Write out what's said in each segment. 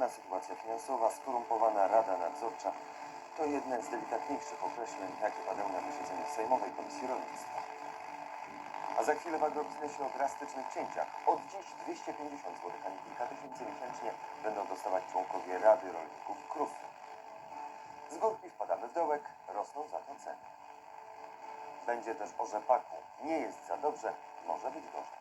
Opłakana sytuacja finansowa, skorumpowana rada nadzorcza to jedne z delikatniejszych określeń, jakie padały na posiedzeniu Sejmowej Komisji Rolnictwa. A za chwilę w agrobiznesie o drastycznych cięciach. Od dziś 250 zł, a nie kilka tysięcy miesięcznie będą dostawać członkowie Rady Rolników KRUS-u. Z górki wpadamy w dołek, rosną za to ceny. Będzie też o rzepaku. Nie jest za dobrze, może być gorzej.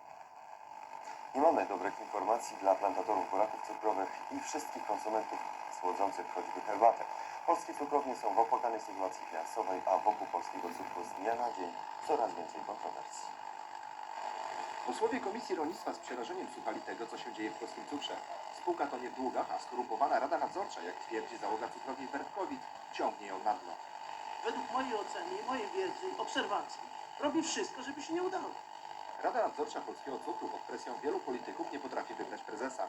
Nie mamy dobrych informacji dla plantatorów buraków cukrowych i wszystkich konsumentów słodzących choćby herbatę. Polskie cukrownie są w opłakanej sytuacji finansowej, a wokół polskiego cukru z dnia na dzień coraz więcej kontrowersji. Posłowie Komisji Rolnictwa z przerażeniem słuchali tego, co się dzieje w polskim cukrze. Spółka to nie w długach, a skorumpowana Rada Nadzorcza, jak twierdzi załoga cukrowni Bertkowit, ciągnie ją na dno. według mojej oceny i mojej wiedzy, obserwacji, robi wszystko, żeby się nie udało. Rada Nadzorcza Polskiego Cukru pod presją wielu polityków nie potrafi wybrać prezesa.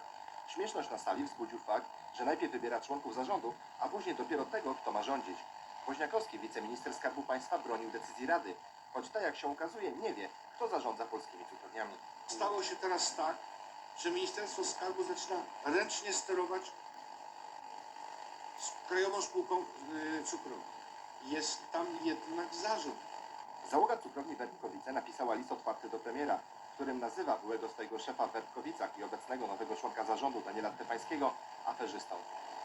Śmieszność na sali wzbudził fakt, że najpierw wybiera członków zarządu, a później dopiero tego, kto ma rządzić. Woźniakowski, wiceminister Skarbu Państwa, bronił decyzji Rady, choć ta, jak się okazuje, nie wie, kto zarządza polskimi cukrowniami. Stało się teraz tak, że Ministerstwo Skarbu zaczyna ręcznie sterować Krajową Spółką yy, Cukrową. Jest tam jednak zarząd. Załoga cukrowni Wertkowice napisała list otwarty do premiera, w którym nazywa byłego swojego szefa w Wertkowicach i obecnego nowego członka zarządu Daniela Stefańskiego aferzystą.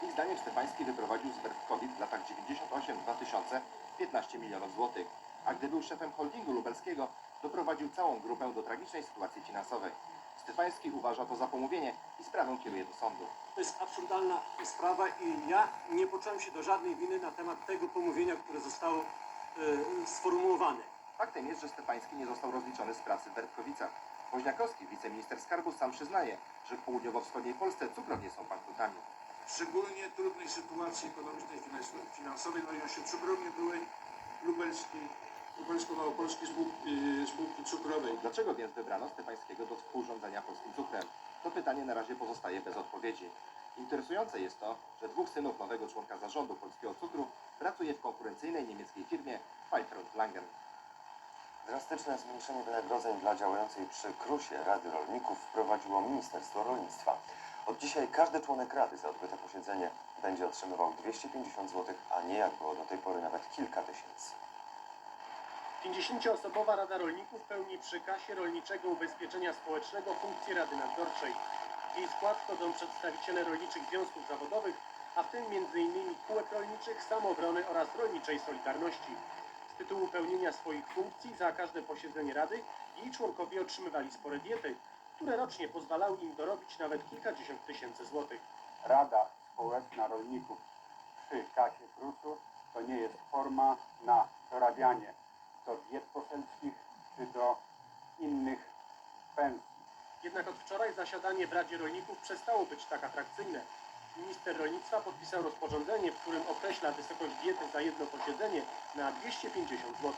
Ich zdaniem Stefański wyprowadził z Wertkowic w latach 98-2000 15 milionów złotych, a gdy był szefem holdingu lubelskiego, doprowadził całą grupę do tragicznej sytuacji finansowej. Stefański uważa to za pomówienie i sprawę kieruje do sądu. To jest absurdalna sprawa i ja nie poczułem się do żadnej winy na temat tego pomówienia, które zostało e, sformułowane. Faktem jest, że Stefański nie został rozliczony z pracy w Bertkowicach. Woźniakowski, wiceminister skarbu, sam przyznaje, że w południowo-wschodniej Polsce cukrownie są bankrutami. W szczególnie trudnej sytuacji ekonomicznej i finans- finansowej znajdują się cukrownie byłej lubelskiej, lubelsko-małopolskiej spółki, yy, spółki cukrowej. Dlaczego więc wybrano Stefańskiego do współrządzenia polskim cukrem? To pytanie na razie pozostaje bez odpowiedzi. Interesujące jest to, że dwóch synów nowego członka zarządu polskiego cukru pracuje w konkurencyjnej niemieckiej firmie Pfeiffer Langen. Drastyczne zwiększenie wynagrodzeń dla działającej przy Krusie Rady Rolników wprowadziło Ministerstwo Rolnictwa. Od dzisiaj każdy członek Rady za odbyte posiedzenie będzie otrzymywał 250 zł, a nie jak było do tej pory nawet kilka tysięcy. 50-osobowa Rada Rolników pełni przy Kasie Rolniczego Ubezpieczenia Społecznego funkcję Rady Nadzorczej. Jej skład wchodzą przedstawiciele rolniczych związków zawodowych, a w tym m.in. kółek rolniczych, samoobrony oraz rolniczej Solidarności. Z tytułu pełnienia swoich funkcji za każde posiedzenie Rady jej członkowie otrzymywali spore diety, które rocznie pozwalały im dorobić nawet kilkadziesiąt tysięcy złotych. Rada Społeczna Rolników przy Kasie Krusu to nie jest forma na dorabianie do diet poselskich czy do innych pensji. Jednak od wczoraj zasiadanie w Radzie Rolników przestało być tak atrakcyjne. Minister rolnictwa podpisał rozporządzenie, w którym określa wysokość diety za jedno posiedzenie na 250 zł.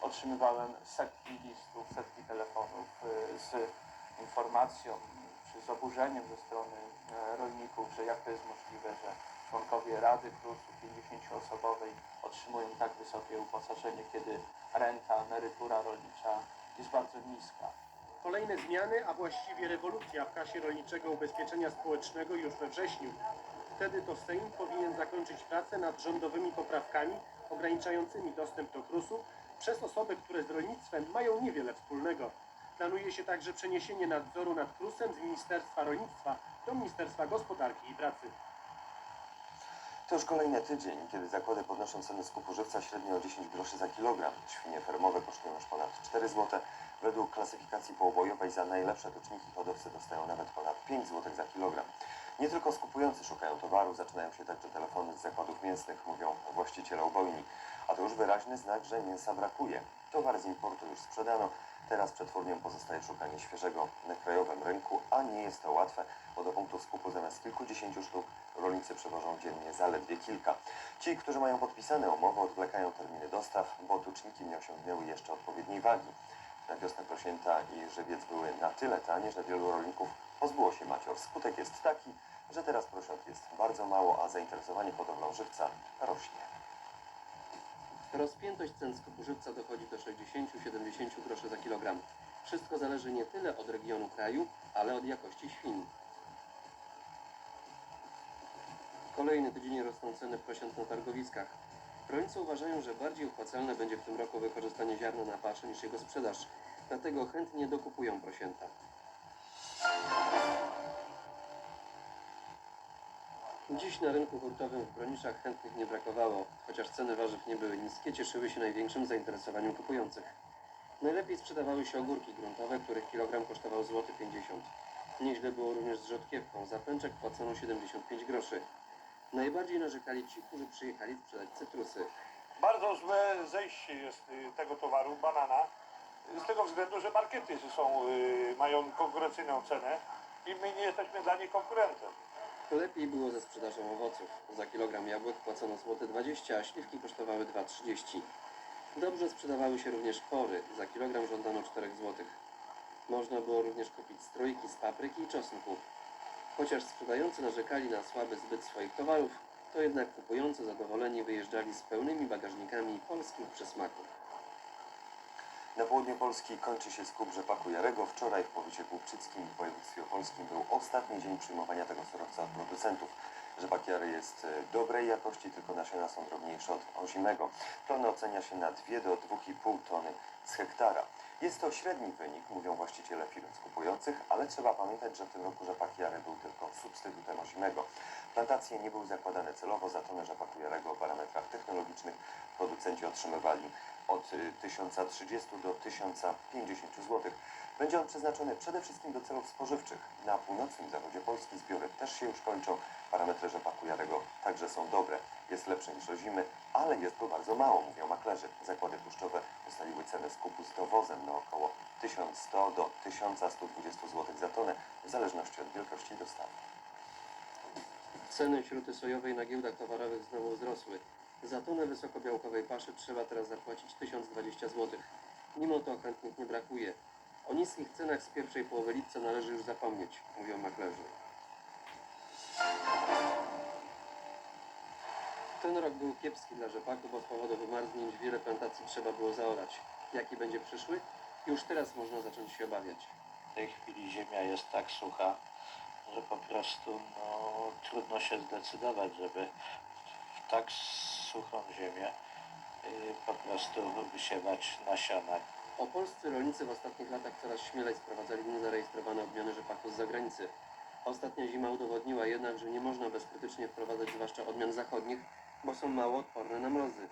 otrzymywałem setki listów, setki telefonów y, z informacją czy z oburzeniem ze strony e, rolników, że jak to jest możliwe, że członkowie Rady KRUS-u 50-osobowej otrzymują tak wysokie uposażenie, kiedy renta, emerytura rolnicza jest bardzo niska. Kolejne zmiany, a właściwie rewolucja w kasie rolniczego ubezpieczenia społecznego już we wrześniu. Wtedy to Sejm powinien zakończyć pracę nad rządowymi poprawkami ograniczającymi dostęp do KRUS-u przez osoby, które z rolnictwem mają niewiele wspólnego. Planuje się także przeniesienie nadzoru nad KRUS-em z Ministerstwa Rolnictwa do Ministerstwa Gospodarki i Pracy. To już kolejny tydzień, kiedy zakłady podnoszą ceny skupu żywca średnio o 10 groszy za kilogram. Świnie fermowe kosztują już ponad 4 zł. Według klasyfikacji połowojowej za najlepsze toczniki hodowcy dostają nawet ponad 5 zł za kilogram. Nie tylko skupujący szukają towaru, zaczynają się także telefony z zakładów mięsnych, mówią właściciele ubojni. A to już wyraźny znak, że mięsa brakuje. Towar z importu już sprzedano, teraz przetwórniom pozostaje szukanie świeżego na krajowym rynku, a nie jest to łatwe, bo do punktów skupu zamiast kilkudziesięciu sztuk rolnicy przywożą dziennie zaledwie kilka. Ci, którzy mają podpisane umowy, odwlekają terminy dostaw, bo tuczniki nie osiągnęły jeszcze odpowiedniej wagi. Na wiosnę prosięta i żywiec były na tyle tanie, że wielu rolników pozbyło się macior. Skutek jest taki, że teraz prosiąt jest bardzo mało, a zainteresowanie hodowlą żywca rośnie. Rozpiętość cen skupu żywca dochodzi do 60-70 groszy za kilogram. Wszystko zależy nie tyle od regionu kraju, ale od jakości świń. Kolejny tydzień rosną ceny prosiąt na targowiskach. Rolnicy uważają, że bardziej opłacalne będzie w tym roku wykorzystanie ziarna na paszę niż jego sprzedaż. Dlatego chętnie dokupują prosięta. Dziś na rynku hurtowym w Broniszach chętnych nie brakowało. Chociaż ceny warzyw nie były niskie, cieszyły się największym zainteresowaniem kupujących. Najlepiej sprzedawały się ogórki gruntowe, których kilogram kosztował złoty 50. Nieźle było również z rzodkiewką. Za pęczek płacono 75 groszy. Najbardziej narzekali ci, którzy przyjechali sprzedać cytrusy. Bardzo złe zejście jest y, tego towaru, banana, y, z tego względu, że markety są, y, mają konkurencyjną cenę i my nie jesteśmy dla nich konkurentem. Lepiej było ze sprzedażą owoców. Za kilogram jabłek płacono złote 20, a śliwki kosztowały 2,30. Dobrze sprzedawały się również pory. Za kilogram żądano 4 zł. Można było również kupić strojki z papryki i czosnku. Chociaż sprzedający narzekali na słaby zbyt swoich towarów, to jednak kupujący zadowoleni wyjeżdżali z pełnymi bagażnikami polskich przysmaków. Na południu Polski kończy się skup rzepaku jarego. Wczoraj w powiecie głubczyckim w województwie opolskim był ostatni dzień przyjmowania tego surowca od producentów. Rzepak jary jest e, dobrej jakości, tylko nasiona są drobniejsze od ozimego. Plony ocenia się na 2 do 2,5 tony z hektara. Jest to średni wynik, mówią właściciele firm skupujących, ale trzeba pamiętać, że w tym roku rzepak jary był tylko substytutem ozimego. Plantacje nie były zakładane celowo, za tonę rzepaku jarego o parametrach technologicznych producenci otrzymywali od y, 1030 do 1050 zł. Będzie on przeznaczony przede wszystkim do celów spożywczych. Na północnym zachodzie Polski zbiory też się już kończą. Parametry rzepaku jarego także są dobre. Jest lepszy niż ozimy, ale jest go bardzo mało, mówią maklerzy. Zakłady tłuszczowe ustaliły cenę skupu z dowozem na około 1100 do 1120 zł za tonę, w zależności od wielkości dostawy. Ceny śruty sojowej na giełdach towarowych znowu wzrosły. Za tonę wysokobiałkowej paszy trzeba teraz zapłacić 1020 zł. Mimo to chętnych nie brakuje. O niskich cenach z pierwszej połowy lipca należy już zapomnieć, mówią maklerzy. Ten rok był kiepski dla rzepaku, bo z powodu wymarznięć wiele plantacji trzeba było zaorać. Jaki będzie przyszły? Już teraz można zacząć się obawiać. W tej chwili ziemia jest tak sucha, że po prostu no, trudno się zdecydować, żeby w tak suchą ziemię y, po prostu wysiewać nasiona. Opolscy rolnicy w ostatnich latach coraz śmielej sprowadzali niezarejestrowane odmiany rzepaku z zagranicy. Ostatnia zima udowodniła jednak, że nie można bezkrytycznie wprowadzać zwłaszcza odmian zachodnich, bo są mało odporne na mrozy.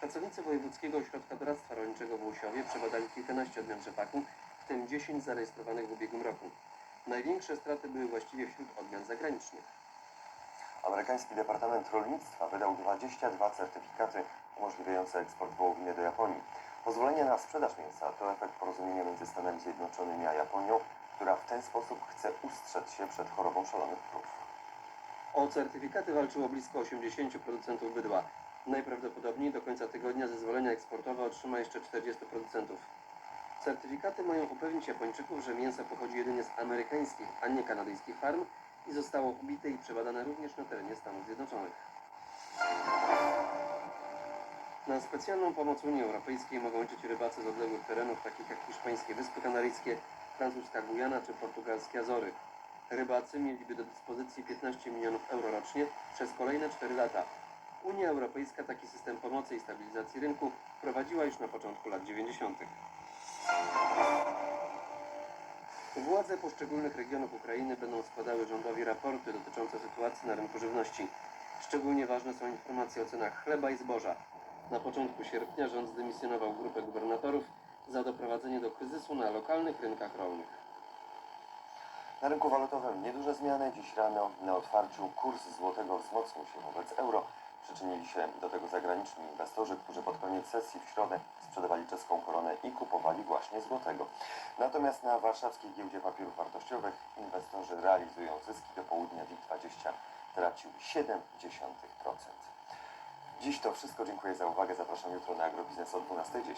Pracownicy Wojewódzkiego Ośrodka Doradztwa Rolniczego w Łusiowie przebadali kilkanaście odmian rzepaku, w tym 10 zarejestrowanych w ubiegłym roku. Największe straty były właściwie wśród odmian zagranicznych. Amerykański Departament Rolnictwa wydał 22 certyfikaty umożliwiające eksport wołowiny do Japonii. Pozwolenie na sprzedaż mięsa to efekt porozumienia między Stanami Zjednoczonymi a Japonią, która w ten sposób chce ustrzec się przed chorobą szalonych krów. O certyfikaty walczyło blisko 80 producentów bydła. Najprawdopodobniej do końca tygodnia zezwolenia eksportowe otrzyma jeszcze 40 producentów. Certyfikaty mają upewnić Japończyków, że mięso pochodzi jedynie z amerykańskich, a nie kanadyjskich farm i zostało ubite i przebadane również na terenie Stanów Zjednoczonych. Na specjalną pomoc Unii Europejskiej mogą liczyć rybacy z odległych terenów, takich jak hiszpańskie Wyspy Kanaryjskie, francuska Gujana czy portugalskie Azory. Rybacy mieliby do dyspozycji 15 milionów euro rocznie przez kolejne 4 lata. Unia Europejska taki system pomocy i stabilizacji rynku wprowadziła już na początku lat 90. Władze poszczególnych regionów Ukrainy będą składały rządowi raporty dotyczące sytuacji na rynku żywności. Szczególnie ważne są informacje o cenach chleba i zboża. Na początku sierpnia rząd zdymisjonował grupę gubernatorów za doprowadzenie do kryzysu na lokalnych rynkach rolnych. Na rynku walutowym nieduże zmiany. Dziś rano na otwarciu kurs złotego wzmocnił się wobec euro. Przyczynili się do tego zagraniczni inwestorzy, którzy pod koniec sesji w środę sprzedawali czeską koronę i kupowali właśnie złotego. Natomiast na warszawskiej giełdzie papierów wartościowych inwestorzy realizują zyski. Do południa WIG20 tracił 0,7%. Dziś to wszystko. Dziękuję za uwagę. Zapraszam jutro na Agrobiznes o 12.10.